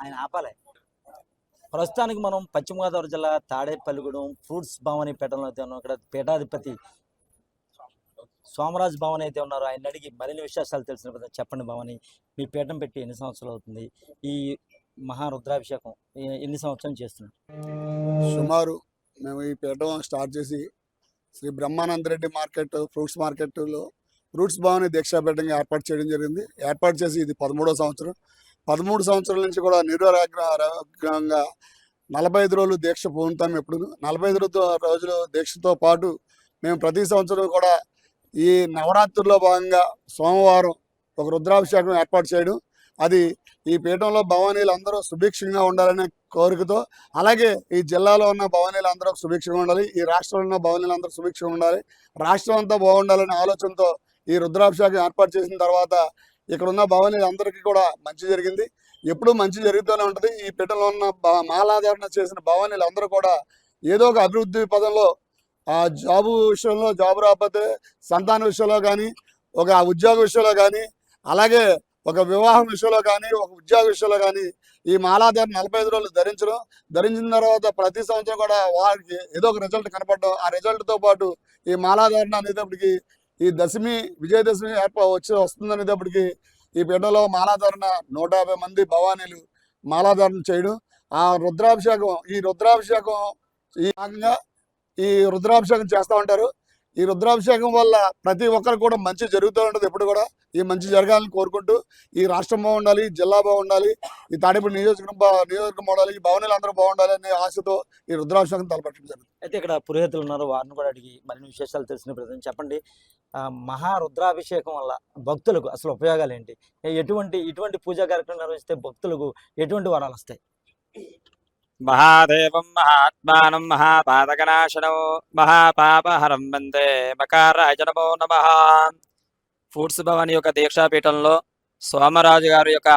ఆయన ఆపాలి. ప్రస్తుతానికి మనం పశ్చిమ గోదావరి జిల్లా తాడేపల్లిగూడెం ఫ్రూట్స్ భవన్ పేటలో అయితే ఉన్నాం. ఇక్కడ పీఠాధిపతి సోమరాజ్ భవన్ అయితే ఉన్నారు. ఆయన అడిగి మరిన్ని విశేషాలు తెలిసిన చెప్పండి భవని మీ పీఠం పెట్టి ఎన్ని సంవత్సరాలు అవుతుంది? ఈ మహారుద్రాభిషేకం ఎన్ని సంవత్సరాలు చేస్తున్నారు? సుమారు మేము ఈ పీఠం స్టార్ట్ చేసి శ్రీ బ్రహ్మానంద రెడ్డి మార్కెట్ ఫ్రూట్స్ మార్కెట్లో రూట్స్ భవన్ దీక్షాపేటంగా ఏర్పాటు చేయడం జరిగింది. ఏర్పాటు చేసి ఇది పదమూడో సంవత్సరం. పదమూడు సంవత్సరాల నుంచి కూడా నిరోగ్రంగా నలభై ఐదు రోజులు దీక్ష పొందుతాం ఎప్పుడు. నలభై ఐదు రోజులు దీక్షతో పాటు మేము ప్రతి సంవత్సరం కూడా ఈ నవరాత్రుల్లో భాగంగా సోమవారం ఒక రుద్రాభిషేకం ఏర్పాటు చేయడం. అది ఈ పీఠంలో భవానీలు అందరూ సుభిక్షంగా ఉండాలనే కోరికతో అలాగే ఈ జిల్లాలో ఉన్న భవానీలు అందరూ సుభిక్షంగా ఉండాలి. ఈ రాష్ట్రంలో ఉన్న భవనీలు అందరూ సుభిక్షంగా ఉండాలి. రాష్ట్రం అంతా బాగుండాలనే ఆలోచనతో ఈ రుద్రాభిషేకం ఏర్పాటు చేసిన తర్వాత ఇక్కడ ఉన్న భవనీలు అందరికీ కూడా మంచి జరిగింది. ఎప్పుడూ మంచి జరుగుతూనే ఉంటుంది. ఈ పీఠంలో ఉన్న మాలాధారణ చేసిన భవనీలు అందరూ కూడా ఏదో ఒక అభివృద్ధి పదంలో ఆ జాబు విషయంలో జాబు రాకపోతే సంతాన విషయంలో కానీ ఒక ఉద్యోగ విషయంలో కానీ అలాగే ఒక వివాహం విషయంలో కానీ ఒక ఉద్యోగ విషయంలో కానీ ఈ మాలాధారణ నలభై ఐదు రోజులు ధరించడం. ధరించిన తర్వాత ప్రతి సంవత్సరం కూడా వారికి ఏదో ఒక రిజల్ట్ కనపడడం. ఆ రిజల్ట్తో పాటు ఈ మాలాధారణ అనేటప్పటికి ఈ దశమి విజయదశమి వచ్చి వస్తుందనేటప్పటికి ఈ పీఠంలో మాలాధారణ నూట యాభై మంది భవానీలు మాలాధారణ చేయడం. ఆ రుద్రాభిషేకం ఈ రుద్రాభిషేకం ఈ భాగంగా ఈ రుద్రాభిషేకం చేస్తూ ఉంటారు. ఈ రుద్రాభిషేకం వల్ల ప్రతి ఒక్కరు కూడా మంచి జరుగుతూ ఉంటుంది ఎప్పుడు కూడా. ఈ మంచి జరగాలని కోరుకుంటూ ఈ రాష్ట్రం బాగుండాలి జిల్లా బాగుండాలి ఈ తాడేపల్లి నియోజకవర్గం బా నియోజకవర్గం బాగుండాలి ఈ భవనాలు అందరూ బాగుండాలి అనే ఆశతో ఈ రుద్రాభిషేకం తలపెట్టడం జరుగుతుంది. అయితే ఇక్కడ పురోహితులు ఉన్నారు వారిని కూడా అడిగి మరిన్ని విశేషాలు తెలిసిన ప్రజలు చెప్పండి. మహా మహారుద్రాభిషేకం వల్ల భక్తులకు అసలు ఉపయోగాలు ఏంటి? ఎటువంటి ఇటువంటి పూజా కార్యక్రమం నిర్వహిస్తే భక్తులకు ఎటువంటి వరాలు వస్తాయి? మహాదేవం మహాత్మానం మహాపాదకనాశనం మహాపాపహరం వందే మకారాయ నమో నమ. ఫుడ్స్ భవాని యొక్క దీక్షాపీఠంలో సోమరాజు గారి యొక్క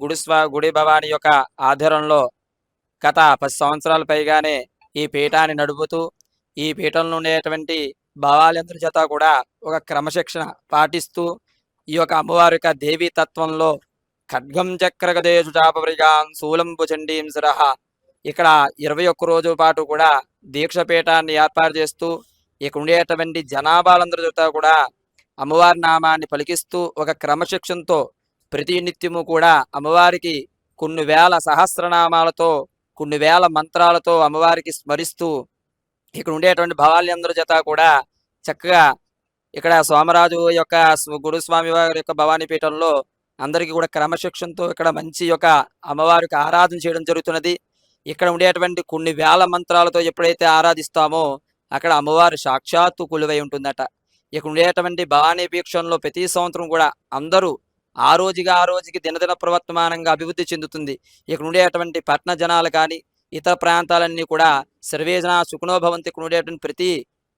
గుడి స్వా గుడి భవాని యొక్క ఆధ్వర్యంలో గత పది సంవత్సరాల పైగానే ఈ పీఠాన్ని నడుపుతూ ఈ పీఠంలో ఉండేటువంటి భావాలందరి చేత కూడా ఒక క్రమశిక్షణ పాటిస్తూ ఈ యొక్క అమ్మవారి యొక్క దేవీ తత్వంలో ఖడ్గం చక్రగదేశు చాపవరిగా శూలంబు చండీం శిరహ ఇక్కడ ఇరవై ఒక్క రోజు పాటు కూడా దీక్షపీఠాన్ని ఏర్పాటు చేస్తూ ఇక్కడ ఉండేటువంటి జనాభాలందరి చుట్టూ కూడా అమ్మవారి నామాన్ని పలికిస్తూ ఒక క్రమశిక్షణతో ప్రతి నిత్యము కూడా అమ్మవారికి కొన్ని వేల సహస్రనామాలతో కొన్ని వేల మంత్రాలతో అమ్మవారికి స్మరిస్తూ ఇక్కడ ఉండేటువంటి భవాల్యందరి చేత కూడా చక్కగా ఇక్కడ సోమరాజు యొక్క గురుస్వామి వారి యొక్క భవానీ పీఠంలో అందరికీ కూడా క్రమశిక్షణతో ఇక్కడ మంచి యొక్క అమ్మవారికి ఆరాధన చేయడం జరుగుతున్నది. ఇక్కడ ఉండేటువంటి కొన్ని వేల మంత్రాలతో ఎప్పుడైతే ఆరాధిస్తామో అక్కడ అమ్మవారు సాక్షాత్తు కొలువై ఉంటుందట. ఇక్కడ ఉండేటువంటి భవానీ వీక్షణలో ప్రతి సంవత్సరం కూడా అందరూ ఆ రోజుగా ఆ రోజుకి దినదిన ప్రవర్తమానంగా అభివృద్ధి చెందుతుంది. ఇక్కడ ఉండేటువంటి పట్టణ జనాలు కానీ ఇతర ప్రాంతాలన్నీ కూడా సర్వేజన సుఖనోభవంతి ఇక్కడ ఉండేటువంటి ప్రతి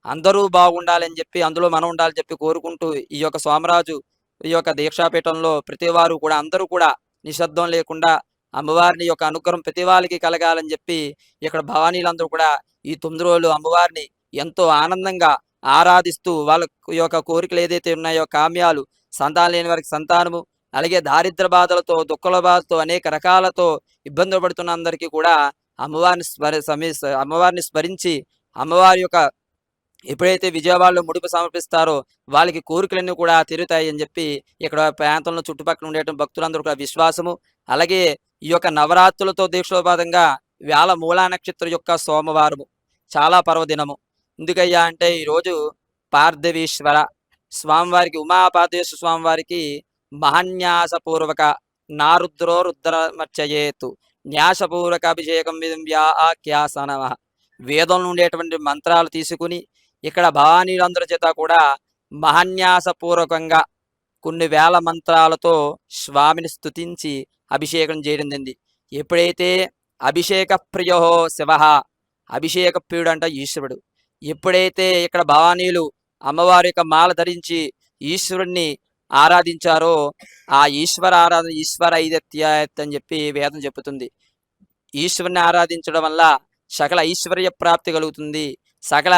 అందరూ బాగుండాలని చెప్పి అందులో మనం ఉండాలని చెప్పి కోరుకుంటూ ఈ యొక్క సోమరాజు ఈ యొక్క దీక్షాపీఠంలో ప్రతి వారు కూడా అందరూ కూడా నిశ్శబ్దం లేకుండా అమ్మవారిని యొక్క అనుగ్రహం ప్రతి వాళ్ళకి కలగాలని చెప్పి ఇక్కడ భవానీలందరూ కూడా ఈ తొమ్మిది రోజులు అమ్మవారిని ఎంతో ఆనందంగా ఆరాధిస్తూ వాళ్ళ యొక్క కోరికలు ఏదైతే ఉన్నాయో కామ్యాలు సంతానం లేని వారికి సంతానము అలాగే దారిద్ర బాధలతో దుఃఖల బాధతో అనేక రకాలతో ఇబ్బందులు పడుతున్న అందరికీ కూడా అమ్మవారిని స్మరి సమీ అమ్మవారిని స్మరించి అమ్మవారి యొక్క ఎప్పుడైతే విజయవాడలో ముడుపు సమర్పిస్తారో వాళ్ళకి కోరికలన్నీ కూడా తీరుతాయి అని చెప్పి ఇక్కడ ప్రాంతంలో చుట్టుపక్కల ఉండేటువంటి భక్తులందరూ కూడా విశ్వాసము అలాగే ఈ యొక్క నవరాత్రులతో దీక్షోపాతంగా వేళ మూలా నక్షత్రం యొక్క సోమవారము చాలా పర్వదినము. ఎందుకయ్యా అంటే ఈరోజు పార్థవీశ్వర స్వామివారికి ఉమాపాదేశ్వర స్వామివారికి మహాన్యాసపూర్వక నారుద్రో రుద్రమర్చయేతు న్యాసపూర్వక అభిషేకం విధం వ్యాఖ్యాసన వేదంలో ఉండేటువంటి మంత్రాలు తీసుకుని ఇక్కడ భవానీలందరి చేత కూడా మహాన్యాసపూర్వకంగా కొన్ని వేల మంత్రాలతో స్వామిని స్తుతించి అభిషేకం చేయడం జరిగింది ఎప్పుడైతే అభిషేక ప్రియో శివ అభిషేక ప్రియుడు అంట ఈశ్వరుడు. ఎప్పుడైతే ఇక్కడ భవానీలు అమ్మవారి యొక్క మాల ధరించి ఈశ్వరుణ్ణి ఆరాధించారో ఆ ఈశ్వర ఆరాధన ఈశ్వర ఐదత్యాయత్ అని చెప్పి వేదం చెబుతుంది. ఈశ్వరుని ఆరాధించడం వల్ల సకల ఐశ్వర్య ప్రాప్తి కలుగుతుంది. సకల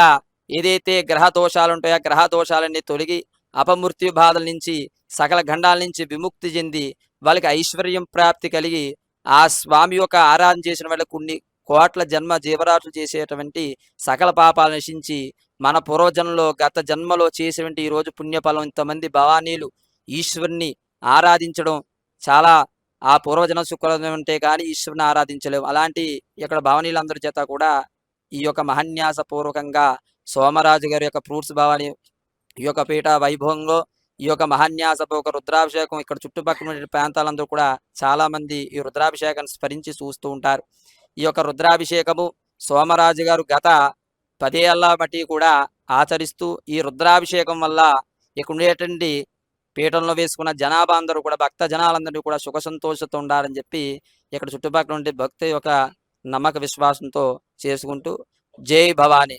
ఏదైతే గ్రహ దోషాలు ఉంటాయో గ్రహ దోషాలన్నీ తొలగి అపమృత్యు బాధల నుంచి సకల గండాల నుంచి విముక్తి చెంది వాళ్ళకి ఐశ్వర్యం ప్రాప్తి కలిగి ఆ స్వామి యొక్క ఆరాధన చేసిన వాళ్ళకి కొన్ని కోట్ల జన్మ జీవరాశులు చేసేటువంటి సకల పాపాలు నశించి మన పూర్వజన్మలో గత జన్మలో చేసినటువంటి ఈ రోజు పుణ్యఫలం ఇంతమంది భవానీలు ఈశ్వరుని ఆరాధించడం చాలా ఆ పూర్వజన శుక్రం ఉంటే కానీ ఈశ్వరుని ఆరాధించలేము అలాంటి ఇక్కడ భవనీలందరి చేత కూడా ఈ యొక్క మహన్యాస పూర్వకంగా సోమరాజు గారి యొక్క ఫ్రూట్స్ భవాని ఈ యొక్క పీఠ వైభవంలో ఈ యొక్క మహాన్యాసపు రుద్రాభిషేకం ఇక్కడ చుట్టుపక్కల ఉన్న ప్రాంతాలందరూ కూడా చాలా మంది ఈ రుద్రాభిషేకాన్ని స్మరించి చూస్తూ ఉంటారు. ఈ యొక్క రుద్రాభిషేకము సోమరాజు గారు గత పదేళ్ళ బట్టి కూడా ఆచరిస్తూ ఈ రుద్రాభిషేకం వల్ల ఇక్కడ ఉండేటువంటి పీఠంలో వేసుకున్న జనాభా అందరూ కూడా భక్త జనాలందరూ కూడా సుఖ సంతోషంతో ఉండాలని చెప్పి ఇక్కడ చుట్టుపక్కల ఉండే భక్తి యొక్క నమ్మక విశ్వాసంతో చేసుకుంటూ జై భవానీ.